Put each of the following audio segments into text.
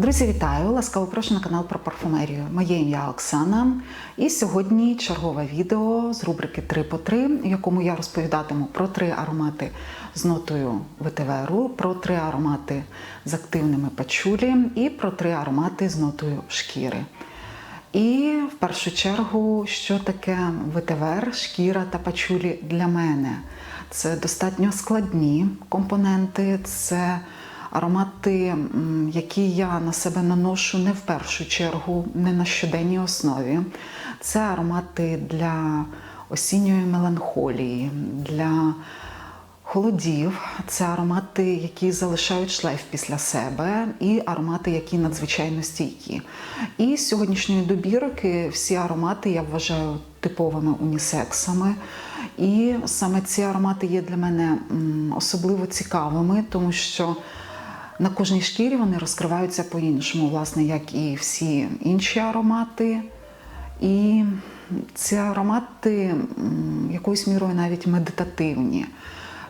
Друзі, вітаю! Ласкаво прошу на канал про парфумерію. Моє ім'я Оксана. І сьогодні чергове відео з рубрики 3 по 3, в якому я розповідатиму про три аромати з нотою ветиверу, про три аромати з активними пачулі і про три аромати з нотою шкіри. І в першу чергу, що таке ветивер, шкіра та пачулі для мене? Це достатньо складні компоненти, це аромати, які я на себе наношу не в першу чергу, не на щоденній основі. Це аромати для осінньої меланхолії, для холодів. Це аромати, які залишають шлейф після себе, і аромати, які надзвичайно стійкі. І з сьогоднішньої добірки всі аромати я вважаю типовими унісексами. І саме ці аромати є для мене особливо цікавими, тому що на кожній шкірі вони розкриваються по-іншому, власне, як і всі інші аромати. І ці аромати якоюсь мірою навіть медитативні,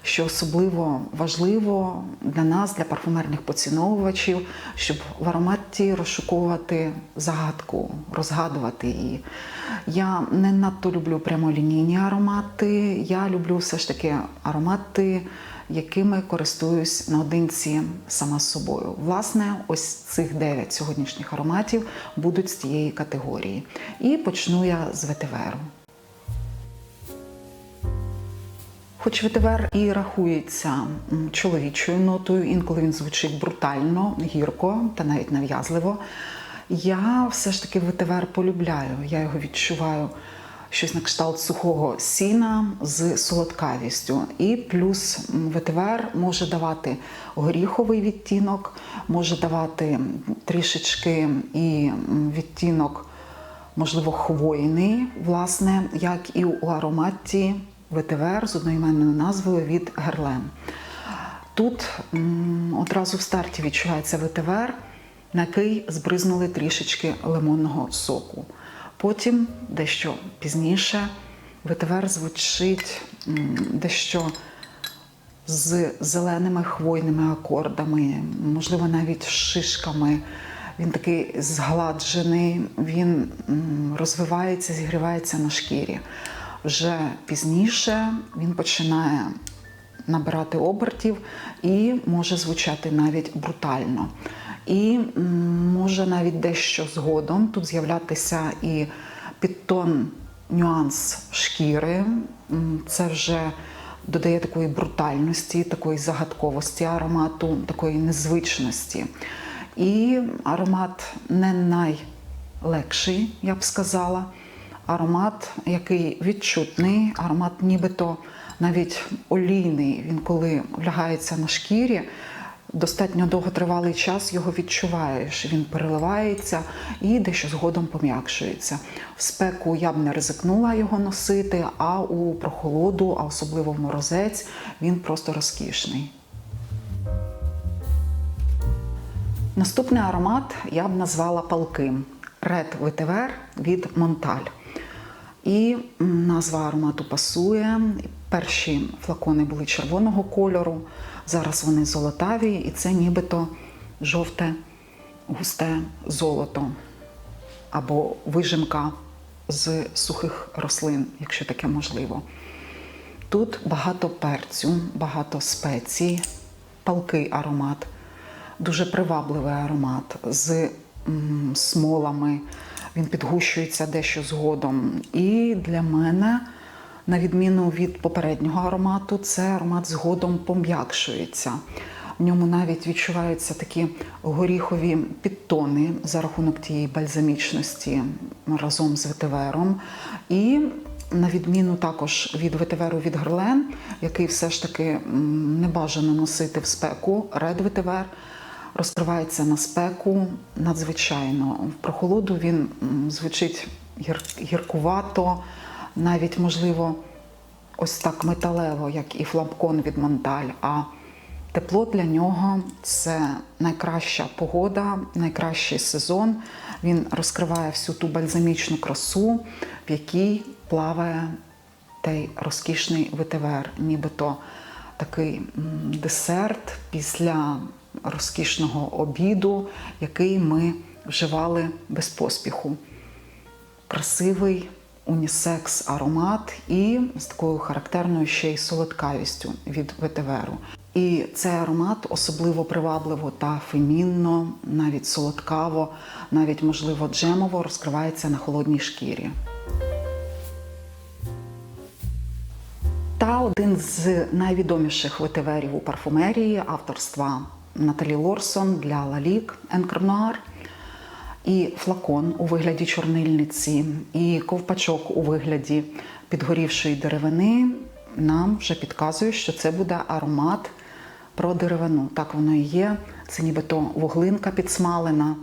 що особливо важливо для нас, для парфумерних поціновувачів, щоб в ароматі розшуковувати загадку, розгадувати її. Я не надто люблю прямолінійні аромати. Я люблю все ж таки аромати, якими користуюсь наодинці сама з собою. Власне, ось цих дев'ять сьогоднішніх ароматів будуть з тієї категорії. І почну я з ветиверу. Хоч ветивер і рахується чоловічою нотою, інколи він звучить брутально, гірко та навіть нав'язливо. Я все ж таки ветивер полюбляю. Я його відчуваю щось на кшталт сухого сіна з солодкавістю. І плюс ветивер може давати горіховий відтінок, може давати трішечки і відтінок, можливо, хвойний, власне, як і у ароматі ветивер з одноіменною назвою від Герлен. Тут одразу в старті відчувається ветивер, на який збризнули трішечки лимонного соку. Потім, дещо пізніше, ветивер звучить дещо з зеленими хвойними акордами, можливо, навіть шишками. Він такий згладжений, він розвивається, зігрівається на шкірі. Вже пізніше він починає набирати обертів і може звучати навіть брутально. І може навіть дещо згодом тут з'являтися і підтон нюанс шкіри. Це вже додає такої брутальності, такої загадковості аромату, такої незвичності. І аромат не найлегший, я б сказала. Аромат, який відчутний, аромат нібито навіть олійний. Він коли влягається на шкірі, достатньо довготривалий час його відчуваєш. Він переливається і дещо згодом пом'якшується. В спеку я б не ризикнула його носити, а у прохолоду, а особливо в морозець, він просто розкішний. Наступний аромат я б назвала палким Red Vetiver від Монталь. І назва аромату пасує. Перші флакони були червоного кольору, зараз вони золотаві, і це нібито жовте густе золото або вижимка з сухих рослин, якщо таке можливо. Тут багато перцю, багато спецій, палкий аромат, дуже привабливий аромат з смолами. Він підгущується дещо згодом. І для мене, на відміну від попереднього аромату, це аромат згодом пом'якшується. В ньому навіть відчуваються такі горіхові підтони за рахунок тієї бальзамічності разом з ветивером. І на відміну також від ветиверу від Герлен, який все ж таки не бажано носити в спеку, ред ветивер розкривається на спеку надзвичайно. В прохолоду він звучить гір- гіркувато, навіть можливо ось так металево, як і фламкон від Монталь. А тепло для нього це найкраща погода, найкращий сезон. Він розкриває всю ту бальзамічну красу, в якій плаває той розкішний ветивер, нібито такий десерт після розкішного обіду, який ми вживали без поспіху. Красивий унісекс аромат і з такою характерною ще й солодкавістю від ветиверу. І цей аромат особливо привабливо та фемінно, навіть солодкаво, навіть можливо джемово розкривається на холодній шкірі. Та один з найвідоміших ветиверів у парфумерії авторства Наталі Лорсон для Лалік Енкернуар. І флакон у вигляді чорнильниці, і ковпачок у вигляді підгорівшої деревини нам вже підказує, що це буде аромат про деревину. Так воно і є. Це нібито вуглинка підсмалена.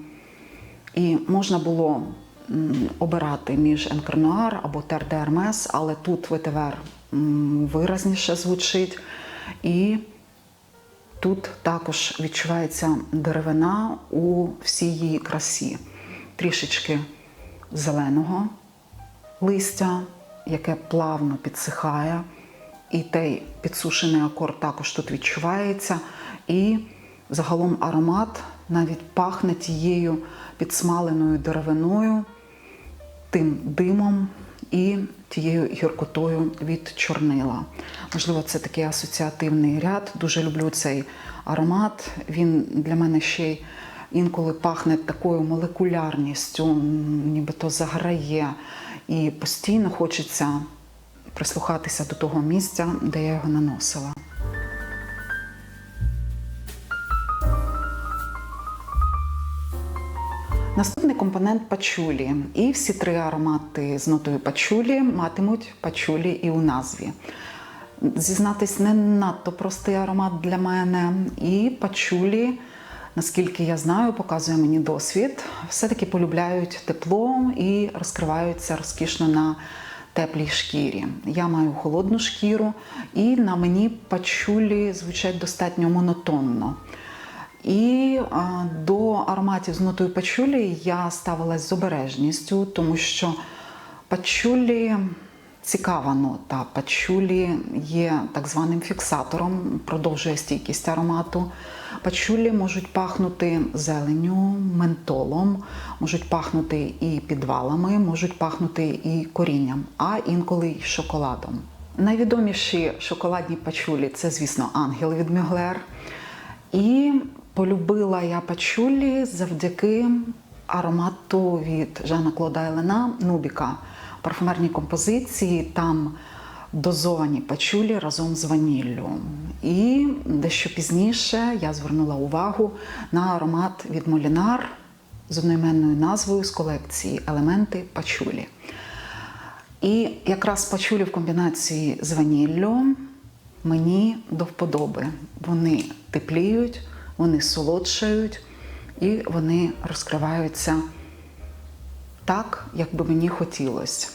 І можна було обирати між Енкернуар або Тер де але тут ветивер м, виразніше звучить. І Тут також відчувається деревина у всій її красі, трішечки зеленого листя, яке плавно підсихає, і той підсушений акорд також тут відчувається. І загалом аромат навіть пахне тією підсмаленою деревиною, тим димом і тією гіркотою від чорнила. Можливо, це такий асоціативний ряд. Дуже люблю цей аромат. Він для мене ще й інколи пахне такою молекулярністю, нібито заграє. І постійно хочеться прислухатися до того місця, де я його наносила. Наступний компонент пачулі. І всі три аромати з нотою пачулі матимуть пачулі і у назві. Зізнатись, не надто простий аромат для мене. І пачулі, наскільки я знаю, показує мені досвід, все-таки полюбляють тепло і розкриваються розкішно на теплій шкірі. Я маю холодну шкіру, і на мені пачулі звучать достатньо монотонно. І а, до ароматів з нотою пачулі я ставилась з обережністю, тому що пачулі цікава нота. Пачулі є так званим фіксатором, продовжує стійкість аромату. Пачулі можуть пахнути зеленню, ментолом, можуть пахнути і підвалами, можуть пахнути і корінням, а інколи й шоколадом. Найвідоміші шоколадні пачулі це, звісно, ангел від Мюглер. І полюбила я пачулі завдяки аромату від Жана Клода Елена Нубіка. Парфумерні композиції там дозовані пачулі разом з ваніллю. І дещо пізніше я звернула увагу на аромат від Молінар з одноіменною назвою з колекції Елементи пачулі. І якраз пачулі в комбінації з ваніллю мені до вподоби. Вони тепліють, вони солодшають і вони розкриваються так, як би мені хотілося.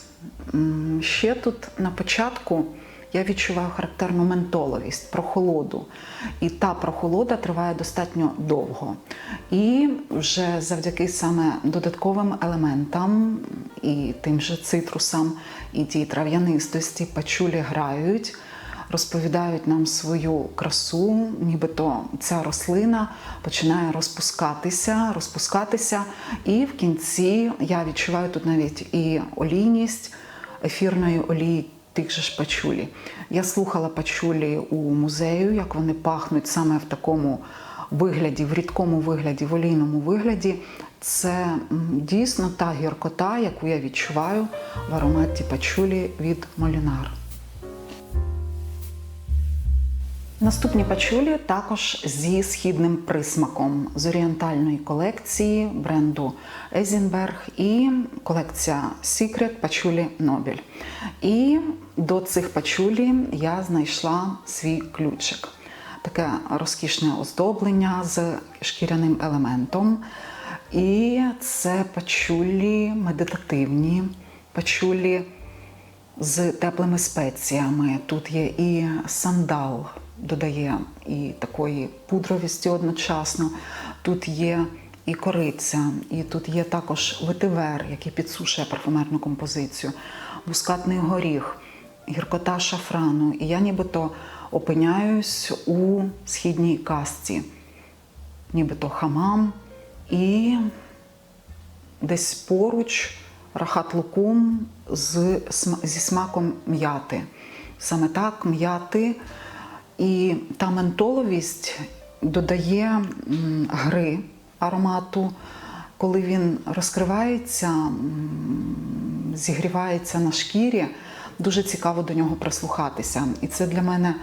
Ще тут на початку я відчуваю характерну ментоловість, прохолоду. І та прохолода триває достатньо довго. І вже завдяки саме додатковим елементам, і тим же цитрусам, і тій трав'янистості пачулі грають розповідають нам свою красу, нібито ця рослина починає розпускатися, розпускатися. І в кінці я відчуваю тут навіть і олійність ефірної олії. Тих же ж пачулі. Я слухала пачулі у музею, як вони пахнуть саме в такому вигляді, в рідкому вигляді, в олійному вигляді. Це дійсно та гіркота, яку я відчуваю в ароматі пачулі від Молінар. Наступні пачулі також зі східним присмаком з орієнтальної колекції бренду Езінберг і колекція Secret пачулі Нобель. І до цих пачулі я знайшла свій ключик. Таке розкішне оздоблення з шкіряним елементом. І це пачулі медитативні, пачулі з теплими спеціями. Тут є і сандал додає і такої пудровісті одночасно. Тут є і кориця, і тут є також ветивер, який підсушує парфумерну композицію, мускатний горіх, гіркота шафрану. І я нібито опиняюсь у східній касті. нібито хамам, і десь поруч рахат лукум з, зі смаком м'яти. Саме так, м'яти. І та ментоловість додає гри аромату. Коли він розкривається, зігрівається на шкірі, дуже цікаво до нього прислухатися. І це для мене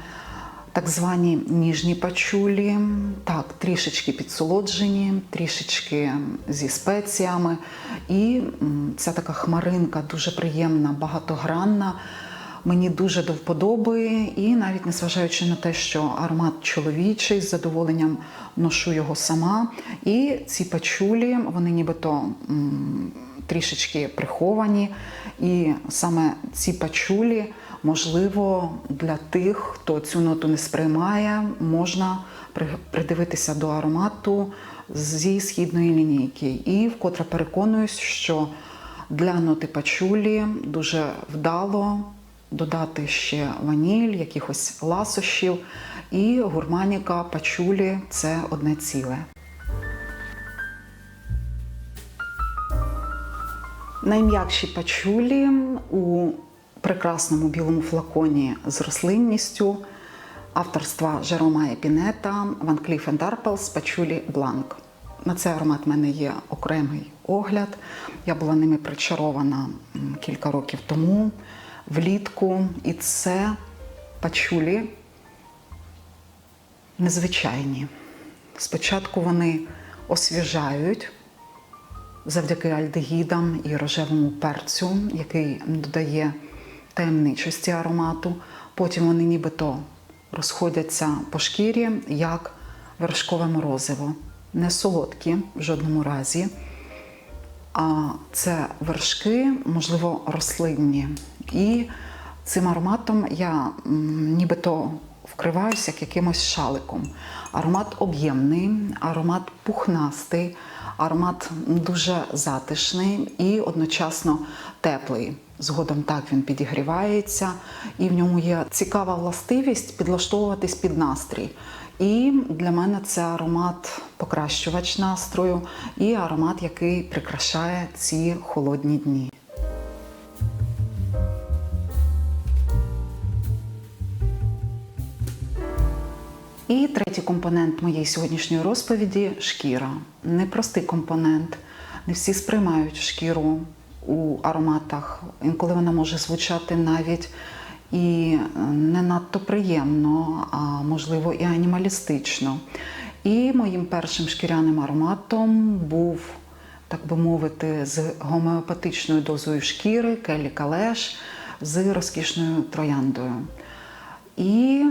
так звані ніжні пачулі, так, трішечки підсолоджені, трішечки зі спеціями. І ця така хмаринка дуже приємна, багатогранна. Мені дуже до вподоби, і навіть незважаючи на те, що аромат чоловічий, з задоволенням ношу його сама. І ці пачулі, вони нібито трішечки приховані. І саме ці пачулі, можливо, для тих, хто цю ноту не сприймає, можна при- придивитися до аромату зі східної лінійки. І вкотре переконуюсь, що для ноти пачулі дуже вдало додати ще ваніль, якихось ласощів, і гурманіка пачулі це одне ціле. Найм'якші пачулі у прекрасному білому флаконі з рослинністю авторства Жерома Епінета Ван Кліф Арпелс пачулі Бланк. На цей аромат в мене є окремий огляд. Я була ними причарована кілька років тому, влітку. І це пачулі незвичайні. Спочатку вони освіжають завдяки альдегідам і рожевому перцю, який додає таємничості аромату. Потім вони нібито розходяться по шкірі, як вершкове морозиво. Не солодкі в жодному разі. А це вершки, можливо, рослинні. І цим ароматом я нібито вкриваюся як якимось шаликом. Аромат об'ємний, аромат пухнастий, аромат дуже затишний і одночасно теплий. Згодом так він підігрівається, і в ньому є цікава властивість підлаштовуватись під настрій. І для мене це аромат покращувач настрою і аромат, який прикрашає ці холодні дні. І третій компонент моєї сьогоднішньої розповіді шкіра. Непростий компонент. Не всі сприймають шкіру у ароматах. Інколи вона може звучати навіть і не надто приємно, а можливо і анімалістично. І моїм першим шкіряним ароматом був, так би мовити, з гомеопатичною дозою шкіри Келі Калеш з розкішною трояндою. І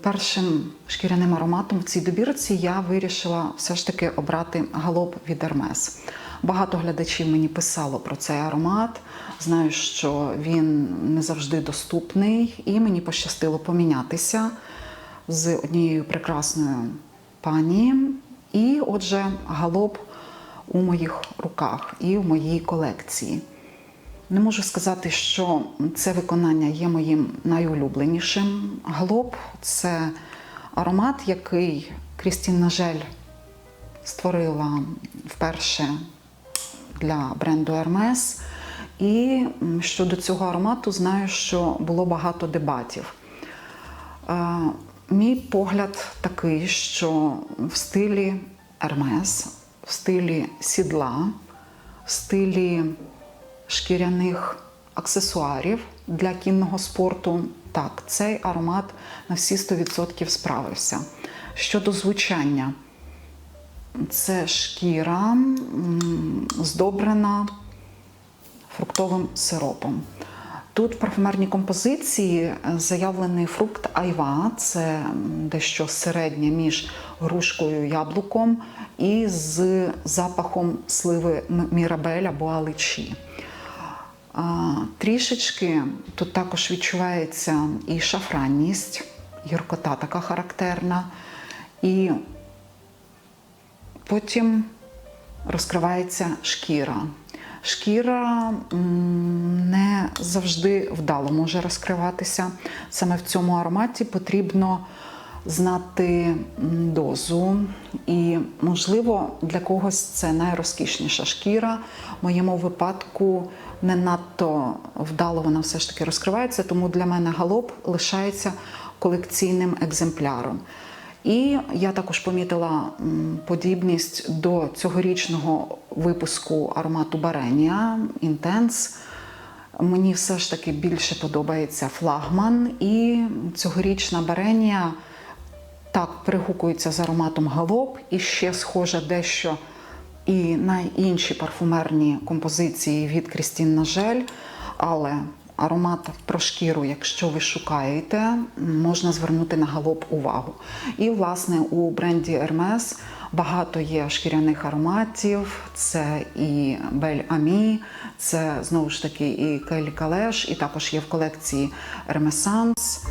першим шкіряним ароматом в цій добірці я вирішила все ж таки обрати галоп від Hermes. Багато глядачів мені писало про цей аромат. Знаю, що він не завжди доступний, і мені пощастило помінятися з однією прекрасною пані. І отже, галоп у моїх руках і в моїй колекції. Не можу сказати, що це виконання є моїм найулюбленішим. Галоп це аромат, який Крістін Нажель створила вперше для бренду Hermes. І щодо цього аромату знаю, що було багато дебатів. Е, Мій погляд такий, що в стилі Hermes, в стилі сідла, в стилі шкіряних аксесуарів для кінного спорту. Так, цей аромат на всі 100% справився. Щодо звучання, це шкіра здобрена фруктовим сиропом. Тут в парфумерній композиції заявлений фрукт айва, це дещо середнє між грушкою яблуком і з запахом сливи мірабель або аличі. Трішечки тут також відчувається і шафранність, гіркота така характерна. І потім розкривається шкіра. Шкіра не завжди вдало може розкриватися. Саме в цьому ароматі потрібно знати дозу, і, можливо, для когось це найрозкішніша шкіра. В моєму випадку не надто вдало вона все ж таки розкривається, тому для мене галоп лишається колекційним екземпляром. І я також помітила подібність до цьогорічного випуску аромату Баренія Інтенс. Мені все ж таки більше подобається флагман, і цьогорічна Баренія так перегукується з ароматом галоп і ще схожа дещо і на інші парфумерні композиції від Крістін Нажель. Але аромат про шкіру, якщо ви шукаєте, можна звернути на галоп увагу. І, власне, у бренді Hermes багато є шкіряних ароматів. Це і Бель Амі, це знову ж таки і Келі Калеш, і також є в колекції Ремесанс.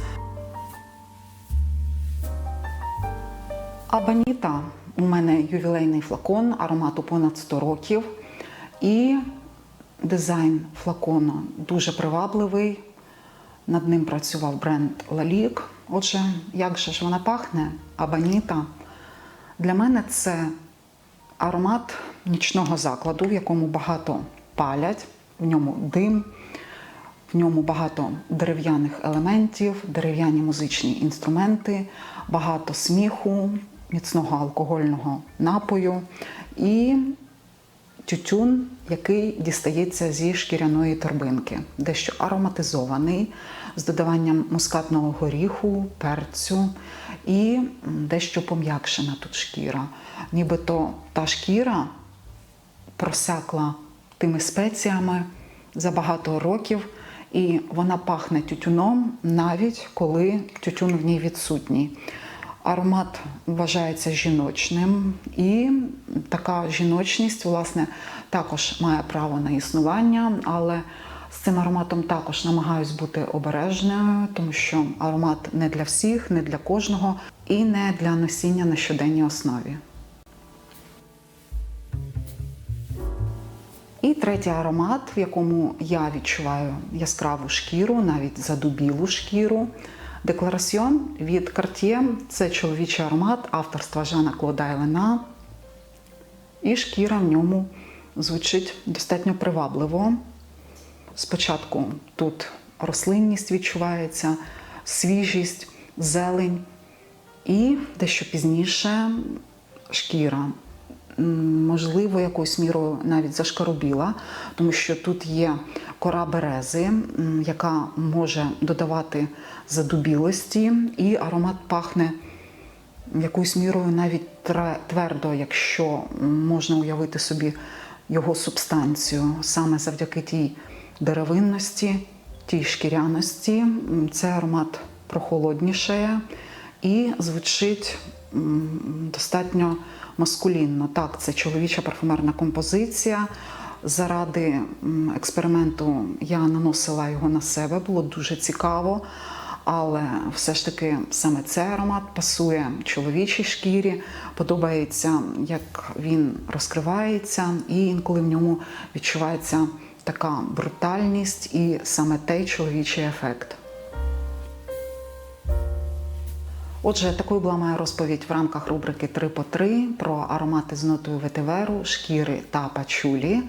Абаніта у мене ювілейний флакон аромату понад 100 років. І дизайн флакону дуже привабливий. Над ним працював бренд Лалік. Отже, як же ж вона пахне? Абаніта. Для мене це аромат нічного закладу, в якому багато палять, в ньому дим, в ньому багато дерев'яних елементів, дерев'яні музичні інструменти, багато сміху, міцного алкогольного напою і тютюн, який дістається зі шкіряної торбинки, дещо ароматизований, з додаванням мускатного горіху, перцю і дещо пом'якшена тут шкіра. Нібито та шкіра просякла тими спеціями за багато років, і вона пахне тютюном навіть коли тютюн в ній відсутній. Аромат вважається жіночним, і така жіночність, власне, також має право на існування, але з цим ароматом також намагаюсь бути обережною, тому що аромат не для всіх, не для кожного і не для носіння на щоденній основі. І третій аромат, в якому я відчуваю яскраву шкіру, навіть задубілу шкіру. Деклараціон від Cartier – це чоловічий аромат авторства Жана Клода Елена. І шкіра в ньому звучить достатньо привабливо. Спочатку тут рослинність відчувається, свіжість, зелень, і дещо пізніше шкіра. Можливо, якоюсь мірою навіть зашкаробіла, тому що тут є кора берези, яка може додавати задубілості, і аромат пахне якоюсь мірою навіть твердо, якщо можна уявити собі його субстанцію, саме завдяки тій деревинності, тій шкіряності. Це аромат прохолоднішає і звучить достатньо маскулінно. Так, це чоловіча парфумерна композиція. Заради експерименту я наносила його на себе, було дуже цікаво. Але все ж таки саме цей аромат пасує чоловічій шкірі, подобається, як він розкривається, і інколи в ньому відчувається така брутальність і саме той чоловічий ефект. Отже, такою була моя розповідь в рамках рубрики 3 по 3 про аромати з нотою ветиверу, шкіри та пачулі.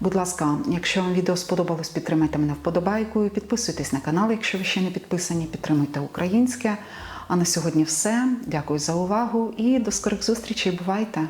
Будь ласка, якщо вам відео сподобалось, підтримайте мене вподобайкою, підписуйтесь на канал, якщо ви ще не підписані, підтримуйте українське. А на сьогодні все. Дякую за увагу і до скорих зустрічей. Бувайте!